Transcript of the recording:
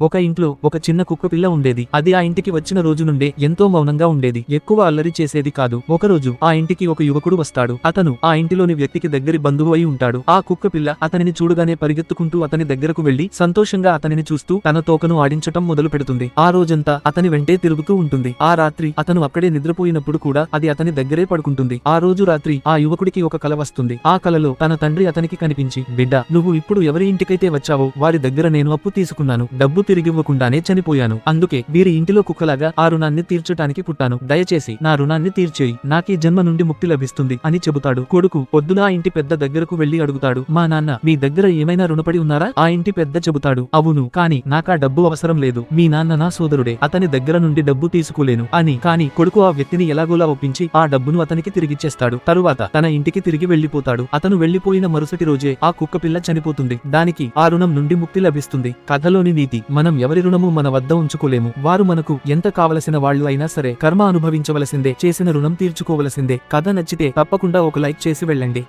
ఒక ఇంట్లో ఒక చిన్న కుక్క పిల్ల ఉండేది. అది ఆ ఇంటికి వచ్చిన రోజు నుండే ఎంతో మౌనంగా ఉండేది. ఎక్కువ అల్లరి చేసేది కాదు. ఒకరోజు ఆ ఇంటికి ఒక యువకుడు వస్తాడు. అతను ఆ ఇంటిలోని వ్యక్తికి దగ్గరి బంధువు అయి ఉంటాడు. ఆ కుక్క పిల్ల అతనిని చూడగానే పరిగెత్తుకుంటూ అతని దగ్గరకు వెళ్ళి సంతోషంగా అతనిని చూస్తూ తన తోకను ఆడించటం మొదలు పెడుతుంది. ఆ రోజంతా అతని వెంటే తిరుగుతూ ఉంటుంది. ఆ రాత్రి అతను అక్కడే నిద్రపోయినప్పుడు కూడా అది అతని దగ్గరే పడుకుంటుంది. ఆ రోజు రాత్రి ఆ యువకుడికి ఒక కల వస్తుంది. ఆ కలలో తన తండ్రి అతనికి కనిపించి బిడ్డ నువ్వు ఇప్పుడు ఎవరి ఇంటికైతే వచ్చావో వారి దగ్గర నేను అప్పు తీసుకున్నాను. డబ్బు తిరిగివ్వకుండానే చనిపోయాను. అందుకే వీరి ఇంటిలో కుక్కలాగా ఆ రుణాన్ని తీర్చటానికి పుట్టాను. దయచేసి నా రుణాన్ని తీర్చేయి. నాకీ జన్మ నుండి ముక్తి లభిస్తుంది అని చెబుతాడు. కొడుకు పొద్దున ఆ ఇంటి పెద్ద దగ్గరకు వెళ్ళి అడుగుతాడు మా నాన్న మీ దగ్గర ఏమైనా రుణపడి ఉన్నారా? ఆ ఇంటి పెద్ద చెబుతాడు అవును కాని నాకా డబ్బు అవసరం లేదు. మీ నాన్న నా సోదరుడే. అతని దగ్గర నుండి డబ్బు తీసుకోలేను. అని కాని కొడుకు ఆ వ్యక్తిని ఎలాగోలా ఒప్పించి ఆ డబ్బును అతనికి తిరిగిచ్చేస్తాడు. తరువాత తన ఇంటికి తిరిగి వెళ్ళిపోతాడు అతను వెళ్ళిపోయిన మరుసటి రోజే ఆ కుక్క పిల్ల చనిపోతుంది. దానికి ఆ రుణం నుండి ముక్తి లభిస్తుంది. కథలోని నీతి. మనం ఎవరి రుణము మన వద్ద ఉంచుకోలేము. వారు మనకు ఎంత కావలసిన వాళ్ళు అయినా సరే కర్మ అనుభవించవలసిందే చేసిన రుణం తీర్చుకోవలసిందే. కథ నచ్చితే తప్పకుండా ఒక లైక్ చేసి వెళ్ళండి.